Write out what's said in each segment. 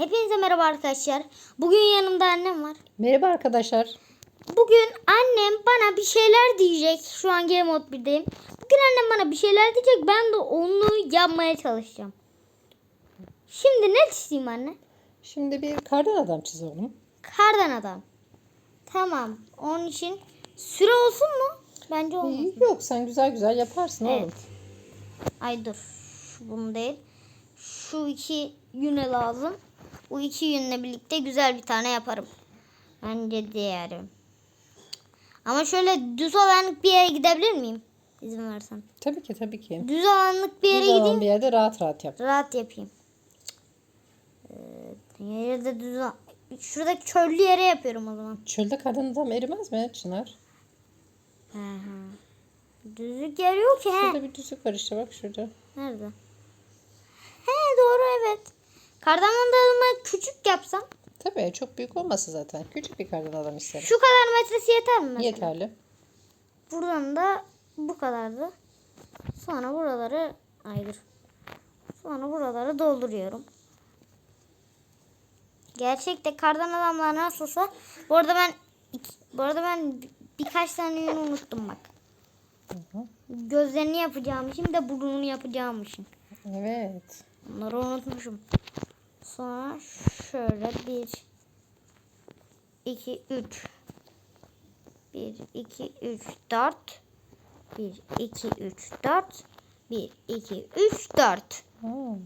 Hepinize merhaba arkadaşlar. Bugün yanımda annem var. Merhaba arkadaşlar. Bugün annem bana bir şeyler diyecek. Şu an Game Mode 1'deyim. Bugün annem bana bir şeyler diyecek. Ben de onu yapmaya çalışacağım. Şimdi ne çizeyim anne? Şimdi bir kardan adam çiz oğlum. Kardan adam. Tamam. Onun için süre olsun mu? Bence olmaz. İyi, Yok sen güzel güzel yaparsın oğlum. Evet. Ay dur. Şu bunu değil. Şu iki yüne lazım. Bu iki yünle birlikte güzel bir tane yaparım. Bence diyelim. Ama şöyle düz alanlık bir yere gidebilir miyim? İzin versen. Tabii ki tabii ki. Düz alanlık bir yere olan gideyim. bir yerde rahat rahat yap. Rahat yapayım. Ee, yere de düz al- Şuradaki çöllü yere yapıyorum o zaman. Çölde kardan adam erimez mi Çınar? Hı hı. Düzlük yer yok ki. He. Şurada bir düzlük var işte bak şurada. Nerede? He doğru evet. Kardan adamı küçük yapsam Tabii çok büyük olmasın zaten. Küçük bir kardan adam isterim. şu kadar metresi yeter mi? mesela? Yeterli. Buradan da bu kadardı. Sonra buraları aydır. Sonra buraları dolduruyorum. Gerçekte kardan adamlar nasılsa bu arada ben bu arada ben bir- birkaç tane yün unuttum bak. Hı hı. Gözlerini yapacağım için de burnunu yapacağım için. Evet. Bunları unutmuşum. Sonra şöyle bir, iki, üç. Bir, iki, üç, dört. Bir, iki, üç, dört. Bir, iki, üç, dört. Hmm.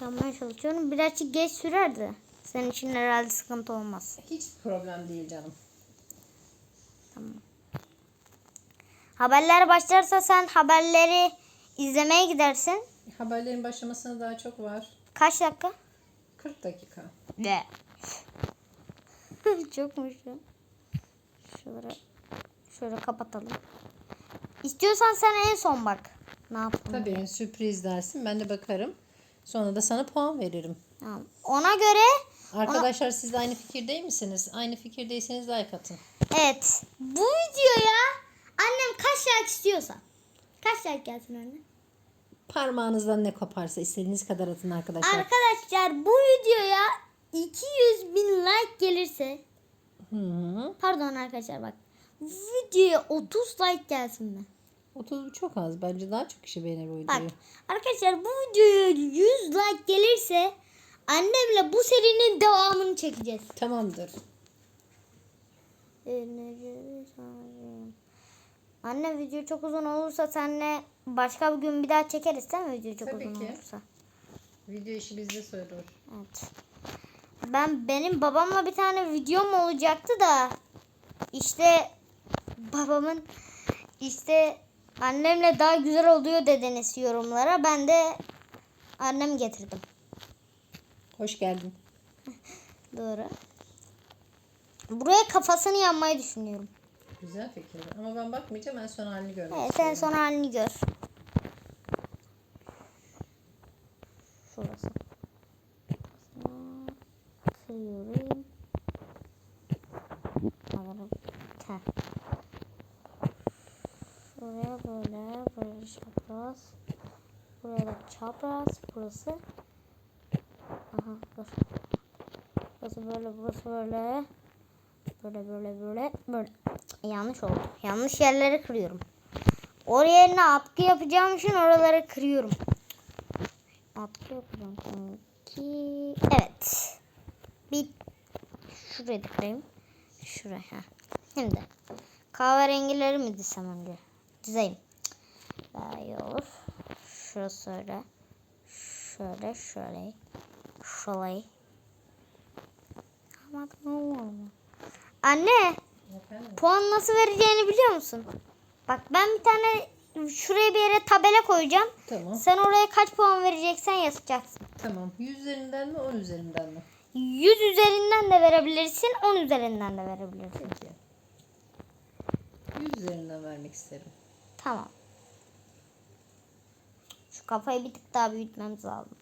Yapmaya çalışıyorum. Birazcık geç sürerdi. Senin için herhalde sıkıntı olmaz. Hiç problem değil canım. Haberler başlarsa sen haberleri izlemeye gidersin. Haberlerin başlamasına daha çok var. Kaç dakika? 40 dakika. Ne? Çokmuş ya. Şöyle, şöyle kapatalım. İstiyorsan sen en son bak. Ne yaptın? Tabii sürpriz dersin. Ben de bakarım. Sonra da sana puan veririm. Tamam. Ona göre Arkadaşlar siz de aynı fikir değil misiniz? Aynı fikirdeyseniz like atın. evet. Bu videoya annem kaç like istiyorsa. Kaç like gelsin anne? Parmağınızdan ne koparsa istediğiniz kadar atın arkadaşlar. Arkadaşlar bu videoya 200 bin like gelirse Hı -hı. pardon arkadaşlar bak videoya 30 like gelsin mi? 30 çok az. Bence daha çok kişi beğenir bu Bak videoyu. arkadaşlar bu videoya 100 like gelirse annemle bu serinin devamını çekeceğiz. Tamamdır. Anne video çok uzun olursa senle başka bir gün bir daha çekeriz değil mi video çok Tabii uzun ki. olursa? Video işi bizde sorulur. Evet. Ben benim babamla bir tane videom olacaktı da işte babamın işte annemle daha güzel oluyor dediniz yorumlara. Ben de annem getirdim. Hoş geldin. Doğru. Buraya kafasını yanmayı düşünüyorum. Güzel fikir. Ama ben bakmayacağım. En son halini görmek Evet, sen son halini gör. Şurası. Kırıyorum. Alırım. Heh. Şuraya böyle, böyle çapraz. Buraya da çapraz. Burası. Aha, dur. Burası böyle, burası böyle. Böyle, böyle, böyle, böyle. Cık, Yanlış oldu. Yanlış yerleri kırıyorum. Oraya yerine atkı yapacağım için oraları kırıyorum. Atkı yapacağım çünkü. Evet. Bir şuraya da kırayım. Şuraya. Şimdi kahverengileri mi dizsem önce? Dizeyim. Daha iyi olur. Şurası öyle. Şöyle şöyle. Şöyle. Ama ne oldu? Anne. Puan nasıl vereceğini biliyor musun? Bak ben bir tane şuraya bir yere tabela koyacağım. Tamam. Sen oraya kaç puan vereceksen yazacaksın. Tamam. 100 üzerinden mi 10 üzerinden mi? 100 üzerinden de verebilirsin, 10 üzerinden de verebilirsin. Peki. 100 üzerinden vermek isterim. Tamam. Şu kafayı bir tık daha büyütmemiz lazım.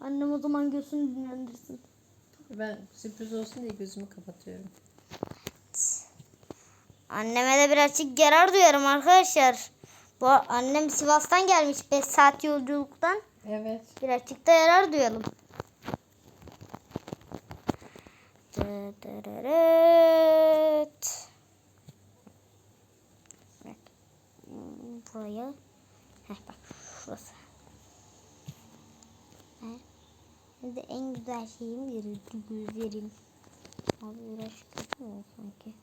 Annem o zaman göğsünü dinlendirsin. Ben sürpriz olsun diye gözümü kapatıyorum. Anneme de birazcık yarar duyarım arkadaşlar. Bu annem Sivas'tan gelmiş 5 saat yolculuktan. Evet. Birazcık da yarar duyalım. Dırırırıt. Bak. Buraya. Heh, bak şurası. Heh. Bir de en güzel şeyim verirdi gözlerim. Abi biraz kötü mü sanki?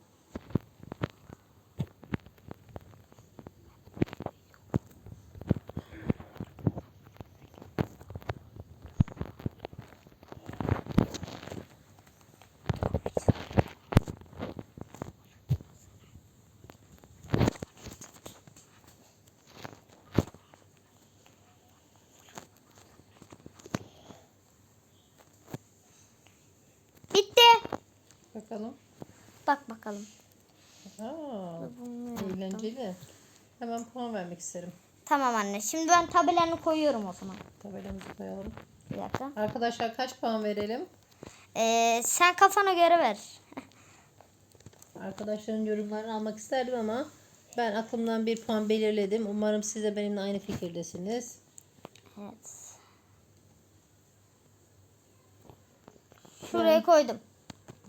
Bakalım. Bak bakalım. Aa, eğlenceli. Hemen puan vermek isterim. Tamam anne. Şimdi ben tabelanı koyuyorum o zaman. Tabelamızı koyalım. Bir dakika. Arkadaşlar kaç puan verelim? Ee, sen kafana göre ver. Arkadaşların yorumlarını almak isterdim ama ben aklımdan bir puan belirledim. Umarım siz de benimle aynı fikirdesiniz. Evet. Şuraya koydum.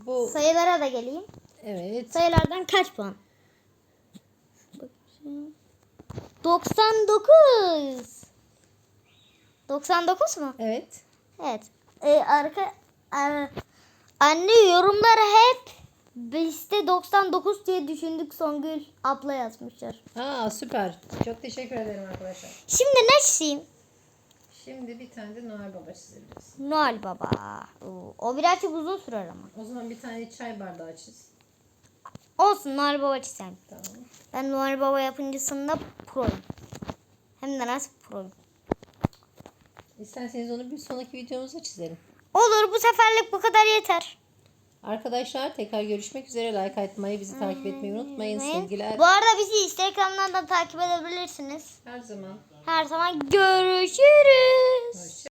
Bu Sayılara da geleyim. evet. Sayılardan kaç puan? Bakayım. 99. 99 mu? Evet. Evet. Ee, arka e, anne yorumlar hep bizde 99 diye düşündük Songül abla yazmışlar. Aa süper. Çok teşekkür ederim arkadaşlar. Şimdi ne çizeyim? Şimdi bir tane de Noel Baba çizebiliriz. Noel Baba. Oo, O birazcık uzun sürer ama. O zaman bir tane çay bardağı çiz. Olsun Noel Baba çizelim. Tamam. Ben Noel Baba yapıncısında proyum. Hem de nasıl proyum. İsterseniz onu bir sonraki videomuzda çizelim. Olur bu seferlik bu kadar yeter. Arkadaşlar tekrar görüşmek üzere. Like atmayı, bizi takip etmeyi unutmayın. Sevgiler. Bu arada bizi Instagram'dan da takip edebilirsiniz. Her zaman. Her zaman görüşürüz. Hoşça